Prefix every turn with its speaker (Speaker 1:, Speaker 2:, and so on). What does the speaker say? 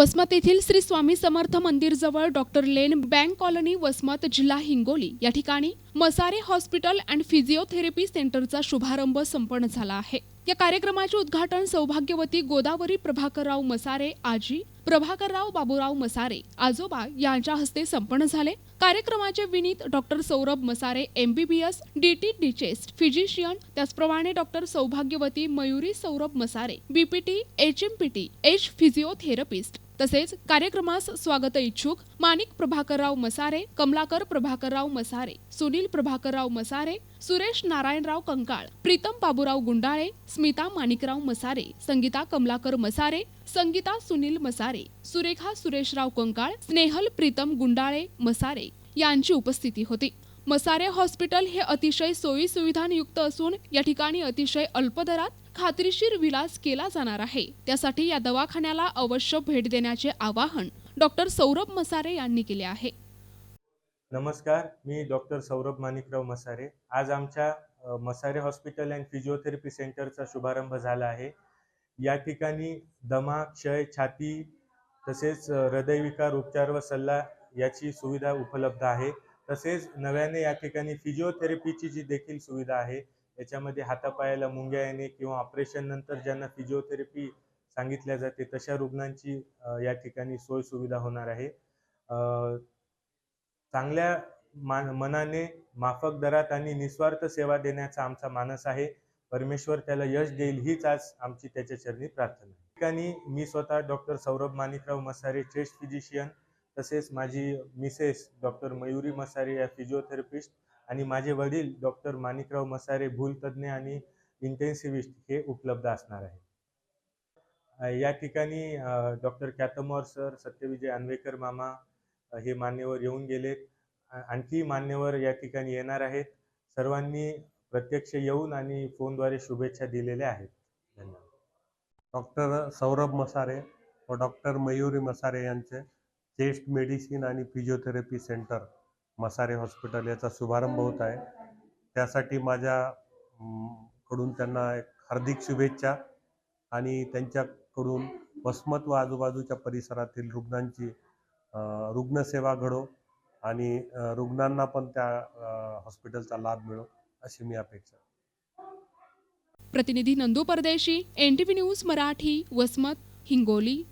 Speaker 1: वसमत येथील श्री स्वामी समर्थ मंदिर जवळ doctor lane bank colony Wasmat जिल्हा हिंगोली. या ठिकाणी मसारे हॉस्पिटल अँड फिजिओथेरपी सेंटरचा शुभारंभ संपन्न झाला आहे. या कार्यक्रमाचे उद्घाटन सौभाग्यवती गोदावरी प्रभाकरराव मसारे आजी प्रभाकरराव बाबूराव मसारे आजोबा यांच्या हस्ते संपन्न झाले. कार्यक्रमाचे Vineet doctor Saurabh Masare MBBS DT डिचेस्ट physician त्याचप्रमाणे डॉक्टर सौभाग्यवती Mayuri Saurabh Masare BPT HMPT H physiotherapist तसेच कार्यक्रमास स्वागत इच्छुक माणिक प्रभाकरराव मसारे कमलाकर प्रभाकरराव मसारे सुनील प्रभाकरराव मसारे सुरेश नारायणराव कंकाळ प्रीतम बाबूराव गुंडाळे स्मिता माणिकराव मसारे संगीता कमलाकर मसारे संगीता सुनील मसारे सुरेखा सुरेशराव कंकाळ स्नेहल प्रीतम गुंडाळे मसारे यांची उपस्थिती होती. मसारे हॉस्पिटल हे अतिशय सोयी सुविधांयुक्त असून या ठिकाणी अतिशय अल्प दरात खात्रीशीर विलास केला जाणार आहे. त्यासाठी या दवाखान्याला अवश्य भेट देण्याचे आवाहन डॉक्टर सौरभ मसारे यांनी केले आहे.
Speaker 2: नमस्कार मी डॉक्टर सौरभ माणिकराव मसारे. आज आमच्या मसारे हॉस्पिटल अँड फिजिओथेरपी सेंटरचा शुभारंभ झाला आहे. या ठिकाणी दमा क्षय छाती तसेच हृदयविकार उपचार व सल्ला याची सुविधा उपलब्ध आहे. तसेच नव्याने या ठिकाणी फिजिओथेरपीची जी देखील सुविधा आहे याच्यामध्ये हातापायाला मुंग्या येणे किंवा ऑपरेशन नंतर ज्यांना फिजिओथेरपी सांगितल्या जाते तशा रुग्णांची या ठिकाणी सोय सुविधा होणार आहे. चांगल्या मान मनाने माफक दरात आणि निस्वार्थ सेवा देण्याचा आमचा मानस आहे. परमेश्वर त्याला यश देईल हीच आज आमची त्याच्या चरणी प्रार्थना ठिकाणी मी स्वतः doctor Saurabh Manikrao Masare chest physician तसेच माझी मिसेस डॉक्टर मयुरी मसारे या फिजिओथेरपिस्ट आणि माझे वडील डॉक्टर माणिकराव मसारे भूलतज्ञ आणि इंटेन्सिव्हिस्ट हे उपलब्ध असणार आहे या ठिकाणी डॉक्टर कॅथमॉर सर सत्यविजय अन्वेकर मामा हे मान्यवर येऊन गेलेत. आणखी मान्यवर या ठिकाणी येणार आहेत. सर्वांनी प्रत्यक्ष येऊन आणि फोनद्वारे शुभेच्छा दिलेल्या आहेत. धन्यवाद.
Speaker 3: डॉक्टर सौरभ मसारे व डॉक्टर मयुरी मसारे यांचे चेस्ट मेडिसिन आणि फिजिओथेरपी सेंटर मसारे हॉस्पिटल याचा शुभारंभ होत आहे. त्यासाठी माझ्या कडून त्यांना एक हार्दिक शुभेच्छा आणि त्यांच्याकडून वसमत व आजूबाजूच्या परिसरातील रुग्णांची रुग्णसेवा घडो आणि रुग्णांना पण त्या हॉस्पिटलचा लाभ मिळो अशी मी अपेक्षा.
Speaker 1: प्रतिनिधी नंदू परदेशी एनटीव्ही न्यूज मराठी वसमत हिंगोली.